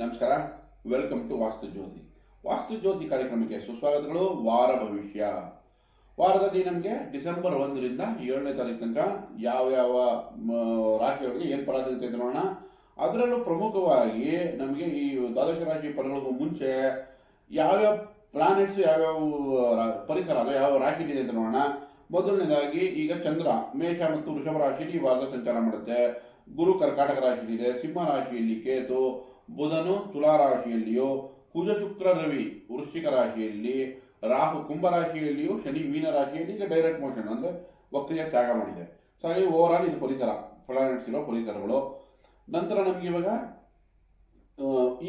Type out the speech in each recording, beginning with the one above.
ನಮಸ್ಕಾರ. Welcome to ವಾಸ್ತು ಜ್ಯೋತಿ ವಾಸ್ತು ಜ್ಯೋತಿ ಕಾರ್ಯಕ್ರಮಕ್ಕೆ ಸುಸ್ವಾಗತಗಳು. ವಾರ ಭವಿಷ್ಯ. ವಾರದಲ್ಲಿ ನಮಗೆ ಡಿಸೆಂಬರ್ ಒಂದರಿಂದ ಏಳನೇ ತಾರೀಕು ತನಕ ಯಾವ ಯಾವ ರಾಶಿಯವರಿಗೆ ಏನು ಫಲ ಸಿಗುತ್ತೆ ಅಂತ ನೋಡೋಣ. ಅದರಲ್ಲೂ ಪ್ರಮುಖವಾಗಿ ನಮಗೆ ಈ ದ್ವಾದಶ ರಾಶಿ ಫಲಗಳಿಗೂ ಮುಂಚೆ ಯಾವ್ಯಾವ ಪ್ಲಾನೆಟ್ಸ್ ಯಾವ್ಯಾವ ಪರಿಸರ ಅಂದರೆ ಯಾವ ರಾಶಿಲಿದೆ ಅಂತ ನೋಡೋಣ. ಮೊದಲನೇದಾಗಿ ಈಗ ಚಂದ್ರ, ಮೇಷ ಮತ್ತು ವೃಷಭ ರಾಶಿಯಲ್ಲಿ ಈ ವಾರದ ಸಂಚಾರ ಮಾಡುತ್ತೆ. ಗುರು ಕರ್ಕಾಟಕ ರಾಶಿಯಲ್ಲಿದೆ ಸಿಂಹ ರಾಶಿಯಲ್ಲಿ ಕೇತು ಬುಧನು ತುಲಾ ರಾಶಿಯಲ್ಲಿಯೂ ಕುಜ ಶುಕ್ರ ರವಿ ವೃಶ್ಚಿಕ ರಾಶಿಯಲ್ಲಿ, ರಾಹು ಕುಂಭ ರಾಶಿಯಲ್ಲಿಯೂ, ಶನಿ ಮೀನ ರಾಶಿಯಲ್ಲಿ ಈಗ ಡೈರೆಕ್ಟ್ ಮೋಷನ್ ಅಂದರೆ ವಕ್ರಿಯ ತ್ಯಾಗ ಮಾಡಿದೆ. ಸೊ ಹಾಗಾಗಿ ಓವರ್ ಆಲ್ ಇದು ಪರಿಸರ ಪ್ಲಾನೆಟ್ಸ್ ಇರೋ ಪರಿಸರಗಳು. ನಂತರ ನಮಗೆ ಇವಾಗ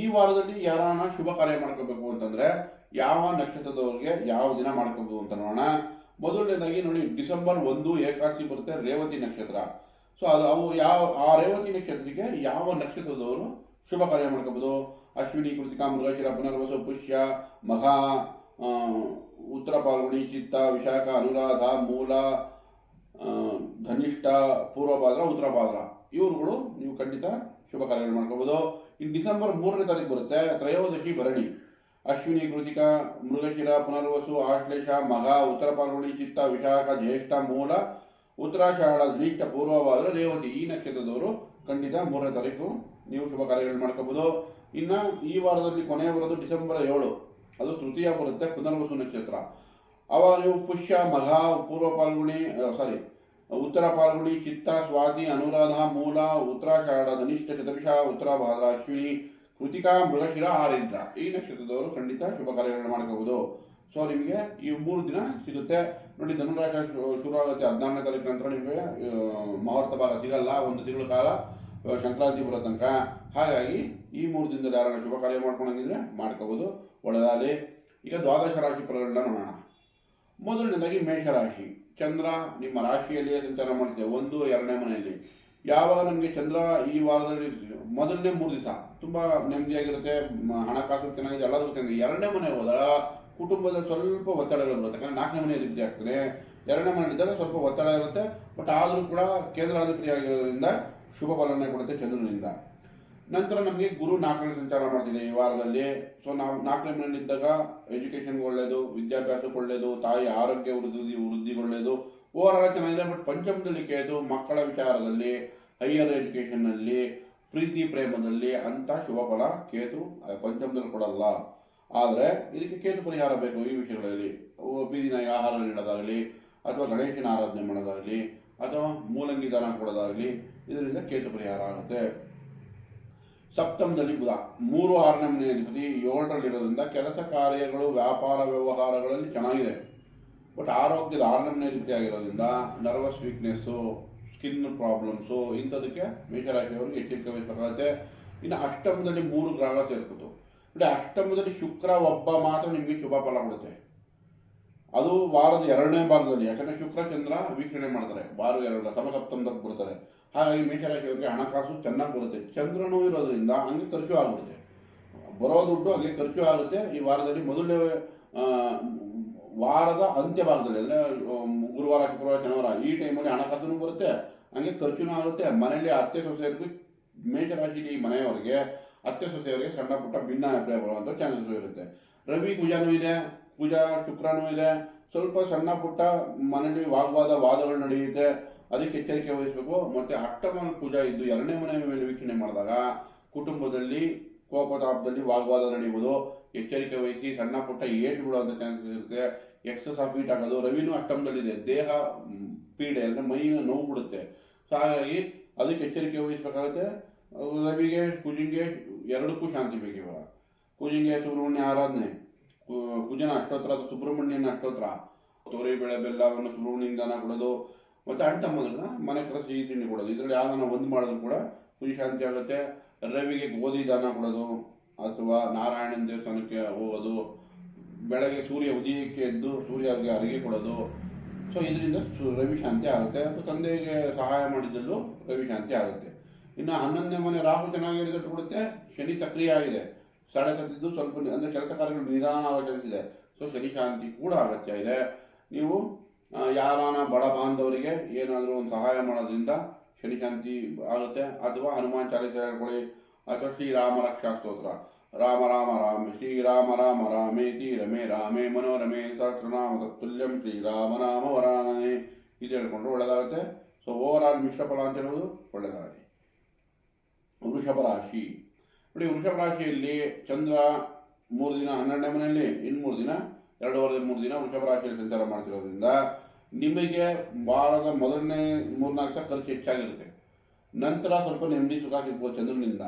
ಈ ವಾರದಲ್ಲಿ ಯಾರನ್ನ ಶುಭ ಕಾರ್ಯ ಮಾಡ್ಕೋಬೇಕು ಅಂತಂದ್ರೆ ಯಾವ ನಕ್ಷತ್ರದವ್ರಿಗೆ ಯಾವ ದಿನ ಮಾಡ್ಕೋಬೇಕು ಅಂತ ನೋಡೋಣ. ಮೊದಲನೇದಾಗಿ ನೋಡಿ, ಡಿಸೆಂಬರ್ ಒಂದು ಏಕಾದಶಿ ಬರುತ್ತೆ ರೇವತಿ ನಕ್ಷತ್ರ. ಸೊ ಅದು, ಅವು ಯಾವ, ಆ ರೇವತಿ ನಕ್ಷತ್ರಕ್ಕೆ ಯಾವ ನಕ್ಷತ್ರದವರು ಶುಭ ಕಾರ್ಯ ಮಾಡ್ಕೋಬಹುದು ಅಶ್ವಿನಿ ಕೃತಿಕಾ ಮೃಗಶಿರ ಪುನರ್ವಸು ಪುಷ್ಯ ಮಹಾ ಉತ್ತರ ಪಾಲ್ಗುಣಿ, ಚಿತ್ತ, ವಿಶಾಖ, ಅನುರಾಧ, ಮೂಲ ಧನಿಷ್ಠ ಪೂರ್ವಭಾದ್ರ ಉತ್ತರ ಭಾದ್ರ ಇವರುಗಳು ನೀವು ಖಂಡಿತ ಶುಭ ಕಾರ್ಯಗಳು ಮಾಡ್ಕೋಬಹುದು ಇನ್ನು ಡಿಸೆಂಬರ್ ಮೂರನೇ ತಾರೀಕು ಬರುತ್ತೆ. ತ್ರಯೋದಶಿ ಭರಣಿ. ಅಶ್ವಿನಿ ಕೃತಿಕ ಮೃಗಶಿರ ಪುನರ್ವಸು, ಆಶ್ಲೇಷ ಮಘ ಉತ್ತರ ಪಾಲ್ಗುಣಿ, ಚಿತ್ತ, ವಿಶಾಖ, ಜ್ಯೇಷ್ಠ, ಮೂಲ, ಉತ್ತರಾಷಾಢ, ಧನಿಷ್ಠ ಪೂರ್ವಭಾದ್ರ ರೇವತಿ ಈ ನಕ್ಷತ್ರದವರು ಖಂಡಿತ ಮೂರನೇ ತಾರೀಕು ನೀವು ಶುಭ ಕಾರ್ಯಗಳು ಮಾಡ್ಕೋಬಹುದು ಇನ್ನು ಈ ವಾರದಲ್ಲಿ ಕೊನೆಯ ಬರೋದು ಡಿಸೆಂಬರ್ ಏಳು. ಅದು ತೃತೀಯ ಬರುತ್ತೆ ಪುನರ್ವಸು ನಕ್ಷತ್ರ. ಅವಾಗ ನೀವು ಪುಷ್ಯ, ಮಘ, ಪೂರ್ವ ಪಾಲ್ಗುಣಿ ಸಾರಿ ಉತ್ತರ ಪಾಲ್ಗುಣಿ, ಚಿತ್ತ, ಸ್ವಾತಿ, ಅನುರಾಧ, ಮೂಲ, ಉತ್ತರಾಷಾಢ, ಧನಿಷ್ಠ ಶತಭಿಷ ಉತ್ತರ ಭಾದ್ರ ಅಶ್ವಿನಿ ಕೃತಿಕಾ, ಮೃಗಶಿರ, ಆರಿದ್ರ. ಈ ನಕ್ಷತ್ರದವರು ಖಂಡಿತ ಶುಭ ಕಾರ್ಯಗಳನ್ನು ಮಾಡ್ಕೋಬಹುದು ಸೊ ನಿಮಗೆ ಈ ಮೂರು ದಿನ ಸಿಗುತ್ತೆ. ನೋಡಿ, ಧನುರಾಶ ಶುರು ಆಗುತ್ತೆ ಹದಿನಾರನೇ ತಾರೀಕು ನಂತರ ನಿಮಗೆ ಮುಹೂರ್ತ ಭಾಗ ಸಿಗಲ್ಲ, ಒಂದು ತಿಂಗಳ ಕಾಲ ಸಂಕ್ರಾಂತಿ ಬರೋ ತನಕ. ಹಾಗಾಗಿ ಈ ಮೂರು ದಿನದಲ್ಲಿ ಯಾರನ್ನ ಶುಭ ಕಾರ್ಯ ಮಾಡ್ಕೊಂಡಂಗಿದ್ರೆ ಮಾಡ್ಕೋಬಹುದು ಒಳ್ಳೆದಾಗಲಿ ಈಗ ದ್ವಾದಶ ರಾಶಿ ಫಲಗಳನ್ನ ನೋಡೋಣ. ಮೊದಲನೇದಾಗಿ ಮೇಷರಾಶಿ. ಚಂದ್ರ ನಿಮ್ಮ ರಾಶಿಯಲ್ಲಿಯೇ ಸಂಚಾರ ಮಾಡುತ್ತೆ ಒಂದು, ಎರಡನೇ ಮನೆಯಲ್ಲಿ. ಯಾವಾಗ ನಮಗೆ ಚಂದ್ರ ಈ ವಾರದಲ್ಲಿ ಮೊದಲನೇ ಮೂರು ದಿವಸ ತುಂಬ ನೆಮ್ಮದಿಯಾಗಿರುತ್ತೆ ಹಣಕಾಸು ಚೆನ್ನಾಗಿದೆ, ಎಲ್ಲದಕ್ಕೂ ಚೆನ್ನಾಗಿದೆ. ಎರಡನೇ ಮನೆ ಹೋದಾಗ ಕುಟುಂಬದಲ್ಲಿ ಸ್ವಲ್ಪ ಒತ್ತಡಗಳು ಬರುತ್ತೆ ಯಾಕಂದ್ರೆ ನಾಲ್ಕನೇ ಮನೆಯಲ್ಲಿ ಅಧಿಪತಿ ಆಗ್ತದೆ, ಎರಡನೇ ಮನೆಯಲ್ಲಿದ್ದಾಗ ಸ್ವಲ್ಪ ಒತ್ತಡ ಇರುತ್ತೆ ಬಟ್ ಆದರೂ ಕೂಡ ಕೇಂದ್ರಾಧಿಪತಿ ಆಗಿರೋದ್ರಿಂದ ಶುಭ ಫಲನೆ ಕೊಡುತ್ತೆ ಚಂದ್ರನಿಂದ. ನಂತರ ನಮಗೆ ಗುರು ನಾಲ್ಕನೇ ಸಂಚಾರ ಮಾಡ್ತಿದೆ ಈ ವಾರದಲ್ಲಿ. ಸೊ ನಾವು ನಾಲ್ಕನೇ ಮನೆಯಲ್ಲಿದ್ದಾಗ ಎಜುಕೇಶನ್ಗೆ ಒಳ್ಳೆಯದು ವಿದ್ಯಾಭ್ಯಾಸಕ್ಕೆ ಒಳ್ಳೆಯದು ತಾಯಿ ಆರೋಗ್ಯ ವೃದ್ಧಿ ವೃದ್ಧಿ ಓವರ್ ಆಲ್ ಚೆನ್ನಾಗಿದೆ ಬಟ್ ಪಂಚಮದಲ್ಲಿ ಕೇಳೋದು ಮಕ್ಕಳ ವಿಚಾರದಲ್ಲಿ ಹೈಯರ್ ಎಜುಕೇಷನ್ನಲ್ಲಿ ಪ್ರೀತಿ ಪ್ರೇಮದಲ್ಲಿ ಅಂತ ಶುಭ ಫಲ ಕೇತು ಪಂಚಮದಲ್ಲಿ ಕೊಡಲ್ಲ. ಆದರೆ ಇದಕ್ಕೆ ಕೇತು ಪರಿಹಾರ ಬೇಕು ಈ ವಿಷಯಗಳಲ್ಲಿ. ಬೀದಿ ನಾಯಿಗೆ ಆಹಾರ ನೀಡೋದಾಗಲಿ, ಅಥವಾ ಗಣೇಶನ ಆರಾಧನೆ ಮಾಡೋದಾಗಲಿ, ಅಥವಾ ಮೂಲಂಗಿ ದಾನ ಕೊಡೋದಾಗಲಿ, ಇದರಿಂದ ಕೇತು ಪರಿಹಾರ ಆಗುತ್ತೆ. ಸಪ್ತಮದಲ್ಲಿ ಬುಧ. ಮೂರು ಆರನೇ ಮನೆ ಅಧಿಪತಿ ಏಳರಲ್ಲಿರೋದ್ರಿಂದ ಕೆಲಸ ಕಾರ್ಯಗಳು, ವ್ಯಾಪಾರ ವ್ಯವಹಾರಗಳಲ್ಲಿ ಚೆನ್ನಾಗಿದೆ. ಬಟ್ ಆರೋಗ್ಯದ ಆರನೇ ಮನೆ ಅಧಿಪತಿ ಆಗಿರೋದ್ರಿಂದ ನರ್ವಸ್ ವೀಕ್ನೆಸ್ಸು ಸ್ಕಿನ್ ಪ್ರಾಬ್ಲಮ್ಸು ಇಂಥದಕ್ಕೆ ಮೇಷರಾಶಿಯವರಿಗೆ ಎಚ್ಚರಿಕೆ ವಹಿಸಬೇಕಾಗುತ್ತೆ. ಇನ್ನು ಅಷ್ಟಮದಲ್ಲಿ ಮೂರು ಗ್ರಹ ಸೇರ್ಕೋತು. ನೋಡಿ ಅಷ್ಟಮದಲ್ಲಿ ಶುಕ್ರ ಒಬ್ಬ ಮಾತ್ರ ನಿಮಗೆ ಶುಭ ಫಲ ಕೊಡುತ್ತೆ ಅದು ವಾರದ ಎರಡನೇ ಭಾಗದಲ್ಲಿ ಯಾಕಂದರೆ ಶುಕ್ರ ಚಂದ್ರ ವೀಕ್ಷಣೆ ಮಾಡ್ತಾರೆ ವಾರ ಎರಡು ಸಮಸಪ್ತಮದಲ್ಲಿ ಬರ್ತಾರೆ ಹಾಗಾಗಿ ಮೇಷರಾಶಿಯವರಿಗೆ ಹಣಕಾಸು ಚೆನ್ನಾಗಿ ಬರುತ್ತೆ ಚಂದ್ರನೂ ಇರೋದ್ರಿಂದ ಹಂಗೆ ಖರ್ಚು ಆಗಿಬಿಡುತ್ತೆ ಬರೋ ದುಡ್ಡು ಹಂಗೆ ಖರ್ಚು ಆಗುತ್ತೆ ಈ ವಾರದಲ್ಲಿ ಮೊದಲನೇ ವಾರದ ಅಂತ್ಯ ಭಾಗದಲ್ಲಿ ಅಂದರೆ ಗುರುವಾರ ಶುಕ್ರವಾರ ಶನಿವಾರ ಈ ಟೈಮಲ್ಲಿ ಹಣಕಾಸು ಬರುತ್ತೆ ಹಂಗೆ ಖರ್ಚುನೂ ಆಗುತ್ತೆ ಮನೆಯಲ್ಲಿ ಅತ್ತೆ ಸೊಸೆಯರಿಗೂ ಮೇಷರಾಶಿ ಮನೆಯವರಿಗೆ ಅತ್ತೆ ಸೊಸೆಯವರಿಗೆ ಸಣ್ಣ ಪುಟ್ಟ ಭಿನ್ನಾಭಿಪ್ರಾಯ ಬರುವಂಥ ಚಾನ್ಸಸ್ ಇರುತ್ತೆ. ರವಿ ಕುಜಾನೂ ಇದೆ ಕುಜ ಶುಕ್ರನೂ ಇದೆ. ಸ್ವಲ್ಪ ಸಣ್ಣ ಪುಟ್ಟ ಮನೆಯಲ್ಲಿ ವಾಗ್ವಾದ ವಾದಗಳು ನಡೆಯುತ್ತೆ, ಅದಕ್ಕೆ ಎಚ್ಚರಿಕೆ ವಹಿಸಬೇಕು. ಮತ್ತೆ ಅಷ್ಟಮ ಪೂಜಾ ಇದ್ದು ಎರಡನೇ ಮನೆ ಮೇಲೆ ವೀಕ್ಷಣೆ ಮಾಡಿದಾಗ ಕುಟುಂಬದಲ್ಲಿ, ಕೋಪತಾಪದಲ್ಲಿ ವಾಗ್ವಾದ ನಡೆಯುವುದು. ಎಚ್ಚರಿಕೆ ವಹಿಸಿ ಸಣ್ಣ ಪುಟ್ಟ ಏಟು ಬಿಡುವಂಥ ಚಾನ್ಸಸ್ ಇರುತ್ತೆ. ಎಕ್ಸಸ್ ಆಫ್ ಹೀಟ್ ಆಗೋದು ರವಿನೂ ಅಷ್ಟಮದಲ್ಲಿದೆ. ದೇಹ ಪೀಡೆ ಅಂದರೆ ಮೈನ ನೋವು ಬಿಡುತ್ತೆ. ಸೊ ಹಾಗಾಗಿ ಅದಕ್ಕೆ ಎಚ್ಚರಿಕೆ ವಹಿಸಬೇಕಾಗುತ್ತೆ. ರವಿಗೆ ಕುಜಿಂಗೆ ಎರಡಕ್ಕೂ ಶಾಂತಿ ಬೇಕಿವ. ಪೂಜೆಗೆ ಸುಬ್ರಹ್ಮಣ್ಯ ಆರಾಧನೆ ಪೂಜನ ಅಷ್ಟೋತ್ರ ಅಥವಾ ಸುಬ್ರಹ್ಮಣ್ಯನ ಅಷ್ಟೋತ್ರ. ತೋರಿ, ಬೆಳೆ, ಬೆಲ್ಲವನ್ನು ಸುಬ್ರಹ್ಮಣ್ಯನ ದಾನ ಕೊಡೋದು, ಮತ್ತೆ ಅಣ್ಣ ತಮ್ಮದನ್ನ ಮನೆ ಕಡೆ ಸಿಹಿ ತಿಂಡಿ ಕೊಡೋದು. ಇದರಲ್ಲಿ ಯಾವ್ದನ್ನ ಒಂದು ಮಾಡಿದ್ರು ಕೂಡ ಕುಜಿ ಶಾಂತಿ ಆಗುತ್ತೆ. ರವಿಗೆ ಗೋಧಿ ದಾನ ಕೊಡೋದು, ಅಥವಾ ನಾರಾಯಣನ ದೇವಸ್ಥಾನಕ್ಕೆ ಹೋಗೋದು, ಬೆಳಗ್ಗೆ ಸೂರ್ಯ ಉದಯಕ್ಕೆ ಎದ್ದು ಸೂರ್ಯಗೆ ಅರಿಗೆ ಕೊಡೋದು. ಸೊ ಇದರಿಂದ ರವಿ ಶಾಂತಿ ಆಗುತ್ತೆ. ಅಥವಾ ತಂದೆಗೆ ಸಹಾಯ ಮಾಡಿದ್ದಲ್ಲೂ ರವಿ ಶಾಂತಿ ಆಗುತ್ತೆ. ಇನ್ನು ಹನ್ನೊಂದನೇ ಮನೆ ರಾಹು ಚೆನ್ನಾಗಿ ಕೊಡುತ್ತೆ. ಶನಿ ಸಕ್ರಿಯ ಆಗಿದೆ. ಸಡೆ ಸತ್ತಿದ್ದು ಸ್ವಲ್ಪ ಅಂದರೆ ಕೆಲಸ ಕಾರ್ಯಗಳು ನಿಧಾನವಾಗಿದೆ ಸೊ ಶನಿ ಶಾಂತಿ ಕೂಡ ಅಗತ್ಯ ಇದೆ. ನೀವು ಯಾರಾನ ಬಡ ಬಾಂಧವರಿಗೆ ಏನಾದರೂ ಒಂದು ಸಹಾಯ ಮಾಡೋದ್ರಿಂದ ಶನಿ ಶಾಂತಿ ಆಗುತ್ತೆ. ಅಥವಾ ಹನುಮಾನ್ ಚಾಲಿಸ ಹೇಳ್ಕೊಳ್ಳಿ. ಅಥವಾ ಶ್ರೀರಾಮ ರಕ್ಷಾ ಸ್ತೋತ್ರ. ರಾಮ ರಾಮ ರಾಮ ಶ್ರೀರಾಮ ರಾಮ ರಾಮೇತಿ ರಮೇ ರಾಮೇ, ಮನೋರಮೇ, ಸಹಸ್ರನಾಮ ತತ್ತುಲ್ಯಂ ಶ್ರೀರಾಮ ರಾಮ ವರಾನನೆ. ಇದು ಹೇಳ್ಕೊಂಡ್ರೆ ಒಳ್ಳೆಯದಾಗುತ್ತೆ ಸೊ ಓವರ್ ಆಲ್ ಮಿಶ್ರ ಫಲ ಅಂತ ಹೇಳೋದು ಒಳ್ಳೆಯದಾಗಲಿ ವೃಷಭ ರಾಶಿ. ನೋಡಿ, ವೃಷಭ ರಾಶಿಯಲ್ಲಿ ಚಂದ್ರ ಮೂರು ದಿನ, ಹನ್ನೆರಡನೇ ಮನೆಯಲ್ಲಿ, ಇನ್ನು ಮೂರು ದಿನ ಎರಡೂವರೆ ಮೂರು ದಿನ ವೃಷಭ ರಾಶಿಯಲ್ಲಿ ಸಂಚಾರ ಮಾಡ್ತಿರೋದ್ರಿಂದ ನಿಮಗೆ ವಾರದ ಮೊದಲನೇ ಮೂರ್ನಾಲ್ಕು ಸಾವಿರ ಖರ್ಚು ಹೆಚ್ಚಾಗಿರುತ್ತೆ. ನಂತರ ಸ್ವಲ್ಪ ನೆಮ್ಮದಿ, ಸುಖ ಸಿಗ್ಬೋದು ಚಂದ್ರನಿಂದ.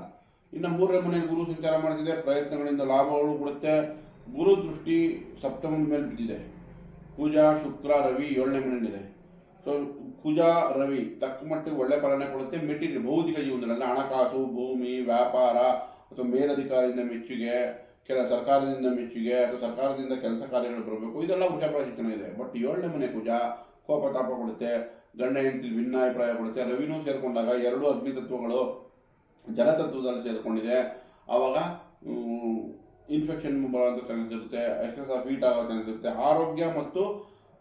ಇನ್ನು ಮೂರನೇ ಮನೆಯಲ್ಲಿ ಗುರು ಸಂಚಾರ ಮಾಡ್ತಿದೆ, ಪ್ರಯತ್ನಗಳಿಂದ ಲಾಭಗಳು ಕೊಡುತ್ತೆ. ಗುರು ದೃಷ್ಟಿ ಸಪ್ತಮದ ಮೇಲೆ ಬಿದ್ದಿದೆ. ಪೂಜಾ, ಶುಕ್ರ, ರವಿ ಏಳನೇ ಮನೆಯಲ್ಲಿದೆ. ಸೊ ಕುಜಾ ರವಿ ತಕ್ಕ ಮಟ್ಟಿಗೆ ಒಳ್ಳೆ ಫಲನೆ ಕೊಡುತ್ತೆ. ಮೆಟೀರಿಯಲ್ ಭೌತಿಕ ಜೀವನದಲ್ಲಿ ಹಣಕಾಸು, ಭೂಮಿ, ವ್ಯಾಪಾರ ಅಥವಾ ಮೇಲಧಿಕಾರಿಯಿಂದ ಮೆಚ್ಚುಗೆ, ಕೆಲ ಸರ್ಕಾರದಿಂದ ಮೆಚ್ಚುಗೆ ಅಥವಾ ಸರ್ಕಾರದಿಂದ ಕೆಲಸ ಕಾರ್ಯಗಳು ಬರಬೇಕು, ಇದೆಲ್ಲ ವೃಷಭ ಪ್ರಶಿಕ್ಷಣ ಇದೆ. ಬಟ್ ಏಳನೇ ಮನೆ ಕುಜ ಕೋಪ ತಾಪ ಕೊಡುತ್ತೆ, ಗಂಡ ಹೆಂಡತಿ ಭಿನ್ನಾಭಿಪ್ರಾಯ ಕೊಡುತ್ತೆ, ರವಿನೂ ಸೇರಿಕೊಂಡಾಗ ಎರಡು ಅಗ್ನಿ ತತ್ವಗಳು ಜಲತತ್ವದಲ್ಲಿ ಸೇರಿಕೊಂಡಿದೆ. ಆವಾಗ ಇನ್ಫೆಕ್ಷನ್ ಬರುವಂಥ ಚಾನ್ಸ್ ಇರುತ್ತೆ ಆಫ್ ಹೀಟ್ ಆಗೋ ಚಾನ್ಸ್ ಇರುತ್ತೆ ಆರೋಗ್ಯ ಮತ್ತು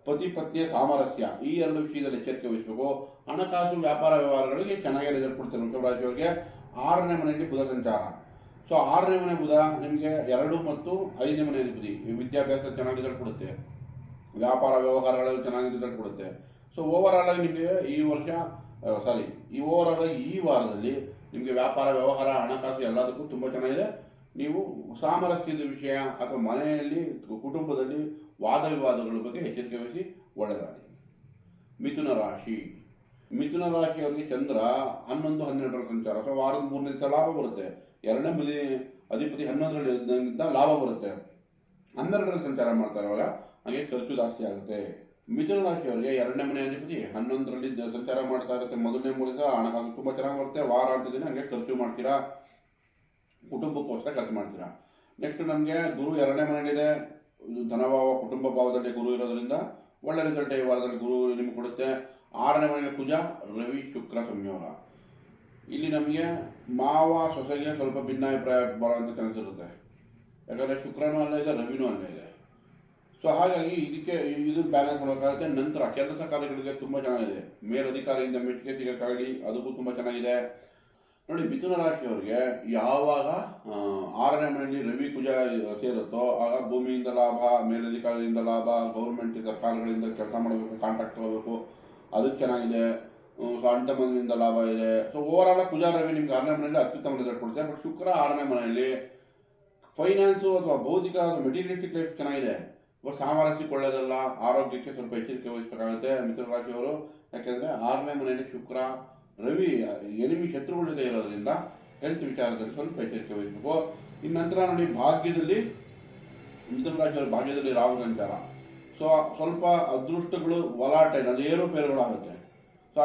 ಪತಿ ಪತ್ನಿಯ ಸಾಮರಸ್ಯ ಈ ಎರಡು ವಿಷಯದಲ್ಲಿ ಎಚ್ಚರಿಕೆ ವಹಿಸಬೇಕು. ಹಣಕಾಸು ವ್ಯಾಪಾರ ವ್ಯವಹಾರಗಳಿಗೆ ಚೆನ್ನಾಗಿ ರಿಸಲ್ಟ್ ಕೊಡ್ತಾರೆ ವೃಷಭ ರಾಶಿಯವರಿಗೆ ಆರನೇ ಮನೆಯಲ್ಲಿ ಬುಧ ಸಂಚಾರ. ಸೊ ಆರನೇ ಮನೆ ಬುಧ ನಿಮಗೆ ಎರಡು ಮತ್ತು ಐದನೇ ಮನೆ ಅಧಿಪತಿ. ವಿದ್ಯಾಭ್ಯಾಸ ಚೆನ್ನಾಗಿ ಕೊಡುತ್ತೆ. ವ್ಯಾಪಾರ, ವ್ಯವಹಾರಗಳಲ್ಲಿ ಚೆನ್ನಾಗಿ ಕೊಡುತ್ತೆ. ಸೊ ಓವರ್ ಆಲ್ ಆಗಿ ನಿಮಗೆ ಈ ವರ್ಷ ಸಾರಿ ಈ ಓವರ್ ಆಲ್ ಆಗಿ ಈ ವಾರದಲ್ಲಿ ನಿಮಗೆ ವ್ಯಾಪಾರ, ವ್ಯವಹಾರ, ಹಣಕಾಸು ಎಲ್ಲದಕ್ಕೂ ತುಂಬ ಚೆನ್ನಾಗಿದೆ. ನೀವು ಸಾಮರಸ್ಯದ ವಿಷಯ ಅಥವಾ ಮನೆಯಲ್ಲಿ, ಕುಟುಂಬದಲ್ಲಿ ವಾದ ವಿವಾದಗಳ ಬಗ್ಗೆ ಎಚ್ಚರಿಕೆ ವಹಿಸಿ ಒಳ್ಳೆಯದಾಗಲಿ ಮಿಥುನ ರಾಶಿ. ಮಿಥುನ ರಾಶಿಯವರಿಗೆ ಚಂದ್ರ ಹನ್ನೊಂದು, ಹನ್ನೆರಡರ ಸಂಚಾರ. ಸೊ ವಾರದ ಮೂರನೇ ದಿವಸ ಲಾಭ ಬರುತ್ತೆ. ಎರಡನೇ ಮನೆ ಅಧಿಪತಿ ಹನ್ನೊಂದರಿಂದ ಲಾಭ ಬರುತ್ತೆ. ಹನ್ನೆರಡರಲ್ಲಿ ಸಂಚಾರ ಮಾಡ್ತಾರೆ ಅವಾಗ, ಹಾಗೆ ಖರ್ಚು ಜಾಸ್ತಿ ಆಗುತ್ತೆ. ಮಿಥುನ ರಾಶಿಯವರಿಗೆ ಎರಡನೇ ಮನೆ ಅಧಿಪತಿ ಹನ್ನೊಂದರಲ್ಲಿ ಸಂಚಾರ ಮಾಡ್ತಾ ಇರುತ್ತೆ. ಮೊದಲನೇ ಮೂಲಕ ಹಣಕಾಸು ತುಂಬ ಚೆನ್ನಾಗಿ ಬರುತ್ತೆ. ವಾರ ಅಂತ ದಿನ ಹಂಗೆ ಖರ್ಚು ಮಾಡ್ತೀರಾ? ಕುಟುಂಬಕ್ಕೋಸ್ಕರ ಖರ್ಚು ಮಾಡ್ತೀರಾ? ನೆಕ್ಸ್ಟ್ ನಮಗೆ ಗುರು ಎರಡನೇ ಮನೆಯಲ್ಲಿದೆ. ಧನಭಾವ, ಕುಟುಂಬ ಭಾವದಲ್ಲಿ ಗುರು ಇರೋದ್ರಿಂದ ಒಳ್ಳೆ ರಿಸಲ್ಟ್ ಈ ವಾರದಲ್ಲಿ ಗುರು ನಿಮಗೆ ಕೊಡುತ್ತೆ. ಆರನೇ ಮನೆಯಲ್ಲಿ ಕುಜ ರವಿ, ಶುಕ್ರ ಸಂಯೋಗ ಇಲ್ಲಿ ನಮಗೆ ಮಾವ, ಸೊಸೆಗೆ ಸ್ವಲ್ಪ ಭಿನ್ನಾಭಿಪ್ರಾಯ ಬರೋಂಥ ಚಾನ್ಸ್ ಇರುತ್ತೆ ಯಾಕಂದರೆ ಶುಕ್ರನೂ ಅಲ್ಲೇ ಇದೆ, ರವಿನೂ ಅಲ್ಲೇ ಇದೆ. ಸೊ ಹಾಗಾಗಿ ಇದಕ್ಕೆ ಇದು ಬ್ಯಾಲೆನ್ಸ್ ಮಾಡೋಕ್ಕಾಗುತ್ತೆ ನಂತರ ಕೆಲಸ ಕಾರ್ಯಗಳಿಗೆ ತುಂಬ ಚೆನ್ನಾಗಿದೆ. ಮೇಲಧಿಕಾರಿಯಿಂದ ಮೆಚ್ಚುಗೆ ಸಿಗೋಕ್ಕಾಗಲಿ, ಅದಕ್ಕೂ ತುಂಬ ಚೆನ್ನಾಗಿದೆ. ನೋಡಿ, ಮಿಥುನ ರಾಶಿಯವರಿಗೆ ಯಾವಾಗ ಆರನೇ ಮನೆಯಲ್ಲಿ ರವಿ ಕುಜ ಸೇರುತ್ತೋ, ಆಗ ಭೂಮಿಯಿಂದ ಲಾಭ, ಮೇಲಧಿಕಾರಿಯಿಂದ ಲಾಭ ಗೌರ್ಮೆಂಟ್ ಸರ್ಕಾರಗಳಿಂದ ಕೆಲಸ ಮಾಡಬೇಕು ಕಾಂಟ್ರಾಕ್ಟ್ ತಗೋಬೇಕು ಅದಕ್ಕೆ ಚೆನ್ನಾಗಿದೆ. ಹ್ಮ್, ಸೊ ಅಂಟ ಲಾಭ ಇದೆ. ಸೊ ಓವರ್ ಆಲ್ ಪೂಜಾ ರವಿ ನಿಮ್ಗೆ ಆರನೇ ಮನೆಯಲ್ಲಿ ಅತ್ಯುತ್ತಮ ರಿಸಲ್ಟ್ ಕೊಡುತ್ತೆ ಬಟ್ ಶುಕ್ರ ಆರನೇ ಮನೆಯಲ್ಲಿ ಫೈನಾನ್ಸು ಅಥವಾ ಭೌತಿಕ ಅಥವಾ ಮೆಟೀರಿಯಲಿಸ್ಟಿಕ್ ಲೈಫ್ ಚೆನ್ನಾಗಿದೆ. ಬಟ್ ಸಾಮರಸ್ಯಕ್ಕೆ ಆರೋಗ್ಯಕ್ಕೆ ಸ್ವಲ್ಪ ಎಚ್ಚರಿಕೆ ವಹಿಸಬೇಕಾಗುತ್ತೆ ಮಿಥುನ ರಾಶಿಯವರು. ಯಾಕೆಂದರೆ ಆರನೇ ಮನೆಯಲ್ಲಿ ಶುಕ್ರ ರವಿ ಎನಿಮಿ ಶತ್ರುಗಳ ಇರೋದ್ರಿಂದ ಹೆಲ್ತ್ ವಿಚಾರದಲ್ಲಿ ಸ್ವಲ್ಪ ಎಚ್ಚರಿಕೆ ವಹಿಸಬೇಕು. ಇನ್ನು ನಂತರ ನೋಡಿ ಭಾಗ್ಯದಲ್ಲಿ ಮಿಥುನ ರಾಶಿಯವರ ಭಾಗ್ಯದಲ್ಲಿ ರಾಹು ಸಂಚಾರ. ಸೊ ಸ್ವಲ್ಪ ಅದೃಷ್ಟಗಳು ಒಲಾಟೆ ಅದು ಏರುಪೇರುಗಳಾಗುತ್ತೆ ಸೊ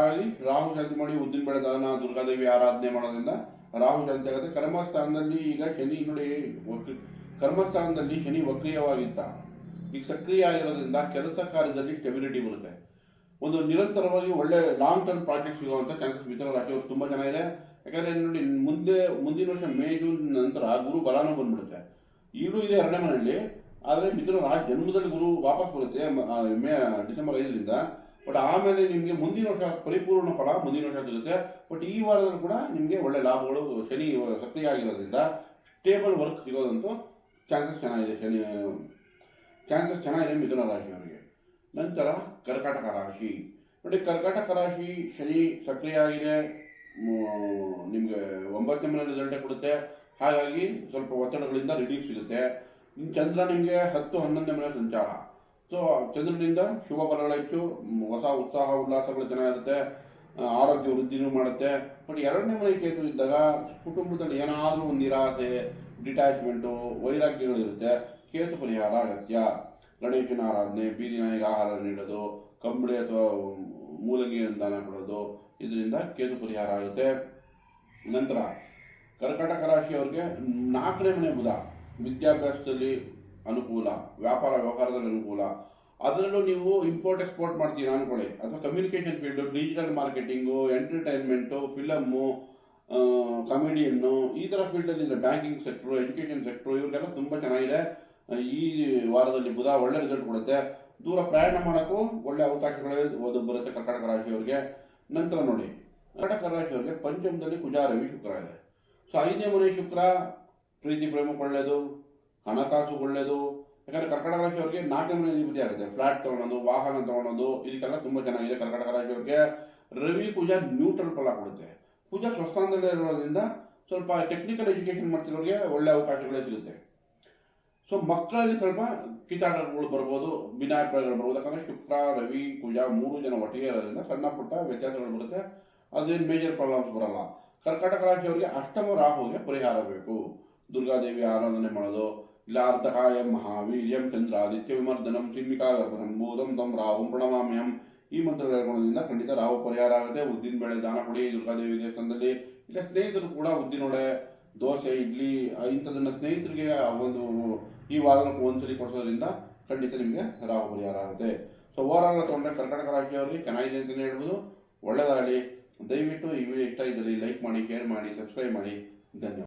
ರಾಹು ಶಾಂತಿ ಮಾಡಿ ಉದ್ದಿನ ದುರ್ಗಾದೇವಿ ಆರಾಧನೆ ಮಾಡೋದ್ರಿಂದ ರಾಹು ಶಾಂತಿ ಆಗುತ್ತೆ ಕರ್ಮಸ್ಥಾನದಲ್ಲಿ ಈಗ ಶನಿ ನೋಡಿ ವಕ್ರಿ, ಕರ್ಮಸ್ಥಾನದಲ್ಲಿ ಶನಿ ವಕ್ರಿಯವಾಗಿತ್ತ ಈಗ ಸಕ್ರಿಯ ಆಗಿರೋದ್ರಿಂದ ಕೆಲಸ ಕಾರ್ಯದಲ್ಲಿ ಸ್ಟೆಬಿಲಿಟಿ ಬರುತ್ತೆ. ಒಂದು ನಿರಂತರವಾಗಿ ಒಳ್ಳೆ ಲಾಂಗ್ ಟರ್ಮ್ ಪ್ರಾಜೆಕ್ಟ್ ಸಿಗುವಂಥ ಚಾನ್ಸಸ್ ಮಿತ್ರ ರಾಶಿಯವರು ತುಂಬ ಚೆನ್ನಾಗಿದೆ ಯಾಕಂದರೆ ನೋಡಿ, ಮುಂದೆ, ಮುಂದಿನ ವರ್ಷ ಮೇ, ಜೂನ್ ನಂತರ ಗುರು ಬಲಾನು ಬಂದ್ಬಿಡುತ್ತೆ. ಈಗಲೂ ಇದೆ ಎರಡನೇ ಮನೆಯಲ್ಲಿ, ಆದರೆ ಮಿತ್ರ ಜನ್ಮದಲ್ಲಿ ಗುರು ವಾಪಸ್ ಬರುತ್ತೆ ಮೇ, ಡಿಸೆಂಬರ್ ಐದರಿಂದ. ಬಟ್ ಆಮೇಲೆ ನಿಮಗೆ ಮುಂದಿನ ವರ್ಷ ಪರಿಪೂರ್ಣ ಫಲ ಮುಂದಿನ ವರ್ಷ ಸಿಗುತ್ತೆ. ಬಟ್ ಈ ವಾರದಲ್ಲೂ ಕೂಡ ನಿಮಗೆ ಒಳ್ಳೆ ಲಾಭಗಳು ಶನಿ ಸಕ್ರಿಯ ಆಗಿರೋದ್ರಿಂದ ಸ್ಟೇಬಲ್ ವರ್ಕ್ ಸಿಗೋದಂತೂ ಚಾನ್ಸಸ್ ಚೆನ್ನಾಗಿದೆ. ಶನಿ ಚಾನ್ಸಸ್ ಚೆನ್ನಾಗಿದೆ ಮಿಥುನ ರಾಶಿಯವರಿಗೆ. ನಂತರ ಕರ್ಕಾಟಕ ರಾಶಿ. ನೋಡಿ, ಕರ್ಕಾಟಕ ರಾಶಿ ಶನಿ ಸಕ್ರಿಯ ಆಗಿದೆ ನಿಮಗೆ ಒಂಬತ್ತನೇ ಮನೆ ರಿಸಲ್ಟ್ ಕೊಡುತ್ತೆ. ಹಾಗಾಗಿ ಸ್ವಲ್ಪ ಒತ್ತಡಗಳಿಂದ ರಿಲೀಫ್ ಸಿಗುತ್ತೆ. ಚಂದ್ರ ನಿಮಗೆ ಹತ್ತು ಹನ್ನೊಂದನೇ ಮನೆ ಸಂಚಾರ. ಸೊ, ಚಂದ್ರನಿಂದ ಶುಭ ಫಲಗಳು ಹೆಚ್ಚು ಹೊಸ ಉತ್ಸಾಹ, ಉಲ್ಲಾಸಗಳು ಚೆನ್ನಾಗಿರುತ್ತೆ ಆರೋಗ್ಯ ವೃದ್ಧಿನೂ ಮಾಡುತ್ತೆ. ಬಟ್ ಎರಡನೇ ಮನೆ ಕೇತು ಇದ್ದಾಗ ಕುಟುಂಬದಲ್ಲಿ ಏನಾದರೂ ಒಂದು ನಿರಾಸೆ, ಡಿಟ್ಯಾಚ್ಮೆಂಟು ವೈರಾಗ್ಯಗಳಿರುತ್ತೆ ಕೇತು ಪರಿಹಾರ ಅಗತ್ಯ. ಗಣೇಶನ ಆರಾಧನೆ, ಬೀದಿ ನಾಯಿಗೆ ಆಹಾರ ನೀಡೋದು, ಕಂಬಳಿ ಅಥವಾ ಮೂಲಂಗಿ ದಾನ ಕೊಡೋದು, ಇದರಿಂದ ಕೇತು ಪರಿಹಾರ ಆಗುತ್ತೆ. ನಂತರ ಕರ್ಕಾಟಕ ರಾಶಿಯವ್ರಿಗೆ ನಾಲ್ಕನೇ ಮನೆ ಬುಧ. ವಿದ್ಯಾಭ್ಯಾಸದಲ್ಲಿ ಅನುಕೂಲ, ವ್ಯಾಪಾರ ವ್ಯವಹಾರದಲ್ಲಿ ಅನುಕೂಲ. ಅದರಲ್ಲೂ ನೀವು ಇಂಪೋರ್ಟ್ ಎಕ್ಸ್ಪೋರ್ಟ್ ಮಾಡ್ತೀರಾ ಅನ್ಕೊಳ್ಳಿ. ಅಥವಾ communication field digital marketing entertainment film comedian ಈ ಥರ ಫೀಲ್ಡಲ್ಲಿ ಬ್ಯಾಂಕಿಂಗ್ ಸೆಕ್ಟ್ರು ಎಜುಕೇಷನ್ ಸೆಕ್ಟ್ರು ಇವ್ರಿಗೆಲ್ಲ ತುಂಬ ಚೆನ್ನಾಗಿದೆ. ಈ ವಾರದಲ್ಲಿ ಬುಧ ಒಳ್ಳೆ ರಿಸಲ್ಟ್ ಕೊಡುತ್ತೆ. ದೂರ ಪ್ರಯಾಣ ಮಾಡೋಕ್ಕೂ ಒಳ್ಳೆ ಅವಕಾಶಗಳು ಓದು ಬರುತ್ತೆ ಕರ್ನಾಟಕ ರಾಶಿಯವರಿಗೆ. ನಂತರ ನೋಡಿ ಕರ್ನಾಟಕ ರಾಶಿಯವರಿಗೆ ಪಂಚಮದಲ್ಲಿ ಪೂಜಾ ರವಿ ಶುಕ್ರ ಇದೆ. ಸೊ, ಐದನೇ ಮನೆ ಶುಕ್ರ, ಪ್ರೀತಿ ಪ್ರೇಮಕ್ಕೆ ಒಳ್ಳೆಯದು ಹಣಕಾಸು ಒಳ್ಳೆಯದು ಯಾಕಂದ್ರೆ ಕರ್ಕಟಕ ರಾಶಿಯವರಿಗೆ ನಾಟ್ಯ ಮನೆ ಅಧಿಪತಿ ಆಗುತ್ತೆ. ಫ್ಲಾಟ್ ತಗೊಳೋದು, ವಾಹನ ತಗೊಳೋದು, ಇದಕ್ಕೆಲ್ಲ ತುಂಬ ಚೆನ್ನಾಗಿದೆ ಕರ್ಕಟಕ ರಾಶಿಯವರಿಗೆ ರವಿ ಪೂಜಾ ನ್ಯೂಟ್ರಲ್ ಫಲ ಕೊಡುತ್ತೆ. ಪೂಜಾ ಸ್ವಸ್ಥಾನದಲ್ಲಿ ಇರೋದ್ರಿಂದ ಸ್ವಲ್ಪ ಟೆಕ್ನಿಕಲ್ ಎಜುಕೇಶನ್ ಮಾಡ್ತಿರೋರಿಗೆ ಒಳ್ಳೆ ಅವಕಾಶಗಳೇ ಸಿಗುತ್ತೆ. ಸೊ ಮಕ್ಕಳಲ್ಲಿ ಸ್ವಲ್ಪ ಕಿತಾಟಗಳು ಬರ್ಬೋದು ವಿನಾಯಕಗಳು ಬರ್ಬೋದು. ಯಾಕಂದ್ರೆ ಶುಕ್ರ, ರವಿ, ಪೂಜಾ ಮೂರು ಜನ ಒಟ್ಟಿಗೆ ಇರೋದ್ರಿಂದ ಸಣ್ಣ ಪುಟ್ಟ ವ್ಯತ್ಯಾಸಗಳು ಬರುತ್ತೆ. ಅದೇನು ಮೇಜರ್ ಪ್ರಾಬ್ಲಮ್ಸ್ ಬರಲ್ಲ. ಕರ್ಕಾಟಕ ರಾಶಿಯವರಿಗೆ ಅಷ್ಟಮ ರಾಹುಗೆ ಪರಿಹಾರ ಬೇಕು. ದುರ್ಗಾದೇವಿ ಆರಾಧನೆ ಮಾಡೋದು ಇಲ್ಲ ಅರ್ಧಕಾಯಂ ಮಹಾವೀರ್ಯಂ ಚಂದ್ರಾದಿತ್ಯ ವಿಮರ್ದನಂ ಸಿಂಹಿಕಾ ಗರ್ಭನಂ ಬೋಧಂ ತಂ ರಾಹುಂ ಪ್ರಣಮಾಮ್ಯಂ ಈ ಮಂತ್ರಗಳ ಗುಣದಿಂದ ಖಂಡಿತ ರಾಹು ಪರಿಹಾರ ಆಗುತ್ತೆ ಉದ್ದಿನ ಬೇಳೆ ದಾನ ಕೊಡಿ ದುರ್ಗಾದೇವಿ ದೇವಸ್ಥಾನದಲ್ಲಿ ಇಲ್ಲ, ಸ್ನೇಹಿತರು ಕೂಡ ಉದ್ದಿನೊಡೆ ದೋಸೆ, ಇಡ್ಲಿ ಇಂಥದನ್ನ ಸ್ನೇಹಿತರಿಗೆ ಒಂದು ಈ ವಾರಕ್ಕೆ ಒಂದ್ಸರಿ ಕೊಡಿಸೋದ್ರಿಂದ ಖಂಡಿತ ನಿಮಗೆ ರಾಹು ಪರಿಹಾರ ಆಗುತ್ತೆ ಸೊ ಓವರಾಲ್ ತೊಗೊಂಡ್ರೆ ಕರ್ನಾಟಕ ರಾಶಿಯವರಿಗೆ ಚೆನ್ನಾಗಿದೆ ಅಂತಲೇ ಹೇಳ್ಬೋದು. ಒಳ್ಳೆಯದಾಗಲಿ ದಯವಿಟ್ಟು ಈ ವಿಡಿಯೋ ಇಷ್ಟ ಇದ್ದಲ್ಲಿ ಲೈಕ್ ಮಾಡಿ ಶೇರ್ ಮಾಡಿ ಸಬ್ಸ್ಕ್ರೈಬ್ ಮಾಡಿ. ಧನ್ಯವಾದ.